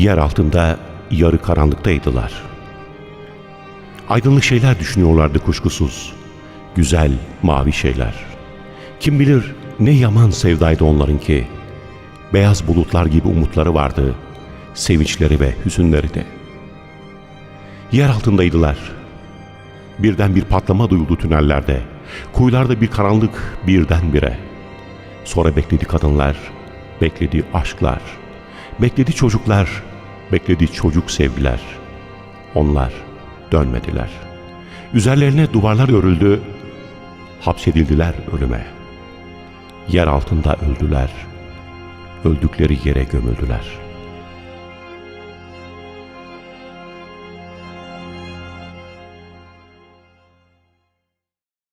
yer altında yarı karanlıktaydılar. Aydınlık şeyler düşünüyorlardı kuşkusuz. Güzel, mavi şeyler. Kim bilir ne yaman sevdaydı onlarınki. Beyaz bulutlar gibi umutları vardı. Sevinçleri ve hüzünleri de. Yer altındaydılar. Birden bir patlama duyuldu tünellerde. Kuyularda bir karanlık birdenbire. Sonra bekledi kadınlar, bekledi aşklar, bekledi çocuklar, bekledi çocuk sevgiler. Onlar dönmediler. Üzerlerine duvarlar örüldü, hapsedildiler ölüme. Yer altında öldüler, öldükleri yere gömüldüler.''